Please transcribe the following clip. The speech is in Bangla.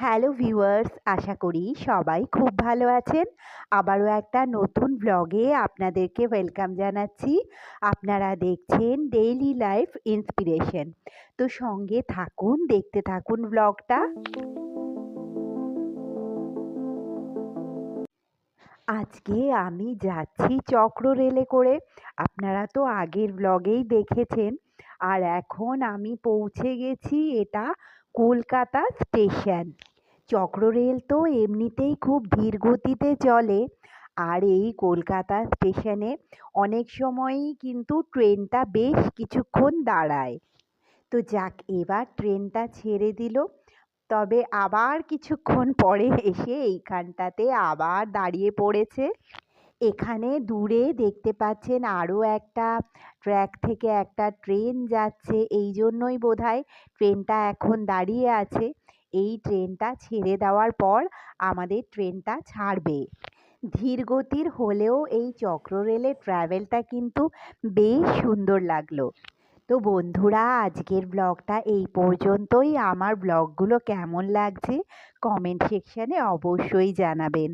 হ্যালো ভিউয়ার্স আশা করি সবাই খুব ভালো আছেন। আবারও একটা নতুন ব্লগে আপনাদেরকে ওয়েলকাম জানাচ্ছি। আপনারা দেখছেন ডেইলি লাইফ ইন্সপিরেশন তো সঙ্গে থাকুন, দেখতে থাকুন ব্লগটা আজকে আমি যাচ্ছি চক্র রেলে করে। আপনারা তো আগের ব্লগেই দেখেছেন। আর এখন আমি পৌঁছে গেছি এটা কলকাতা স্টেশন চক্ররেল তো এমনিতেই খুব ধীর গতিতে চলে। আর এই কলকাতা স্টেশনে অনেক সময়ই কিন্তু ট্রেনটা বেশ কিছুক্ষণ দাঁড়ায়। তো যাক, এবার ট্রেনটা ছেড়ে দিল। তবে আবার কিছুক্ষণ পরে এসে এইখানটাতে আবার দাঁড়িয়ে পড়েছে। এখানে দূরে দেখতে পাচ্ছেন আরও একটা ট্র্যাক থেকে একটা ট্রেন যাচ্ছে। এই জন্যই বোধহয় ট্রেনটা এখন দাঁড়িয়ে আছে। এই ট্রেনটা ছেড়ে দেওয়ার পর আমাদের ট্রেনটা ছাড়বে। ধীর গতির হলেও এই চক্র রেলের ট্রাভেলটা কিন্তু বেশ সুন্দর লাগল। তো বন্ধুরা, আজকের ব্লগটা এই পর্যন্তই। আমার ব্লগগুলো কেমন লাগছে? কমেন্ট সেকশানে অবশ্যই জানাবেন।